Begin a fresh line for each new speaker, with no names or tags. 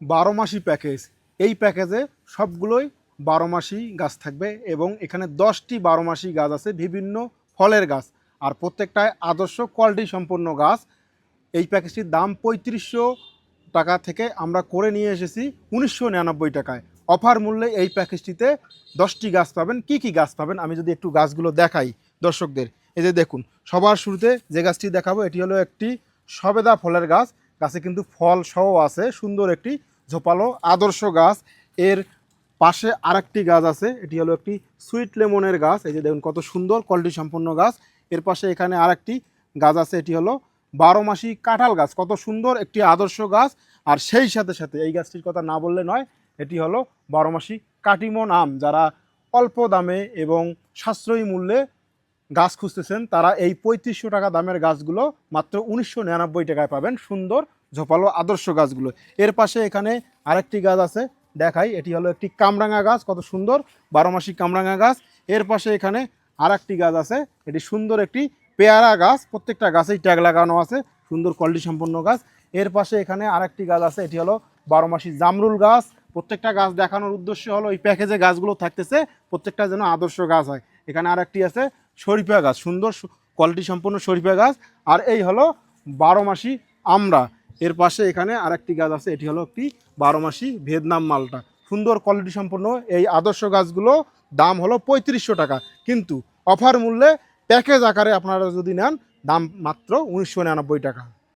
বারো মাসি প্যাকেজ এই প্যাকেজে সবগুলোই বারো মাসি গাছ থাকবে এবং এখানে দশটি বারো মাসি গাছ আছে, বিভিন্ন ফলের গাছ। আর প্রত্যেকটায় আদর্শ কোয়ালিটি সম্পন্ন গাছ। এই প্যাকেজটির দাম পঁয়ত্রিশশো টাকা থেকে আমরা করে নিয়ে এসেছি উনিশশো নিরানব্বই টাকায়। অফার মূল্যে এই প্যাকেজটিতে দশটি গাছ পাবেন। কি কি গাছ পাবেন? আমি যদি একটু গাছগুলো দেখাই দর্শকদের। এই যে দেখুন, সবার শুরুতে যে গাছটি দেখাবো, এটি হলো একটি সবেদা ফলের গাছ। গাছে কিন্তু ফল সহ আছে, সুন্দর একটি ঝোপালো আদর্শ গাছ। এর পাশে আরেকটি গাছ আছে, এটি হলো একটি সুইট লেমনের গাছ। এই যে দেখুন কত সুন্দর, কোয়ালিটি সম্পন্ন গাছ। এর পাশে এখানে আরেকটি গাছ আছে, এটি হলো বারো মাসি কাঁঠাল গাছ। কত সুন্দর একটি আদর্শ গাছ। আর সেই সাথে সাথে, এই গাছটির কথা না বললে নয়, এটি হলো বারো মাসি কাটিমন আম যারা অল্প দামে এবং সাশ্রয়ী মূল্যে গাছ খুঁজতেছেন, তারা এই পঁয়ত্রিশশো টাকা দামের গাছগুলো মাত্র উনিশশো নিরানব্বই টাকায় পাবেন। সুন্দর ঝোপালো আদর্শ গাছগুলো। এর পাশে এখানে আরেকটি গাছ আছে, দেখাই। এটি হলো একটি কামরাঙা গাছ, কত সুন্দর, বারো মাসি কামরাঙা গাছ। এর পাশে এখানে আরেকটি গাছ আছে, এটি সুন্দর একটি পেয়ারা গাছ, প্রত্যেকটা গাছেই ট্যাগ লাগানো আছে, সুন্দর কোয়ালিটি সম্পন্ন গাছ। এর পাশে এখানে আরেকটি গাছ আছে, এটি হলো বারো মাসি জামরুল গাছ। প্রত্যেকটা গাছ দেখানোর উদ্দেশ্য হলো এই প্যাকেজে গাছগুলো থাকতেছে, প্রত্যেকটা যেন আদর্শ গাছ হয়। এখানে আরেকটি আছে, শরীফা গাছ, সুন্দর কোয়ালিটি সম্পন্ন শরীফা গাছ। আর এই হলো বারো মাসি আমরা এর পাশে এখানে আরেকটি গাছ আছে, এটি হলো একটি বারো মাসি ভিয়েতনাম মালটা। সুন্দর কোয়ালিটি সম্পন্ন এই আদর্শ গাছগুলো দাম হলো পঁয়ত্রিশশো টাকা। কিন্তু অফার মূল্যে প্যাকেজ আকারে আপনারা যদি নেন, দাম মাত্র উনিশশো নিরানব্বই টাকা।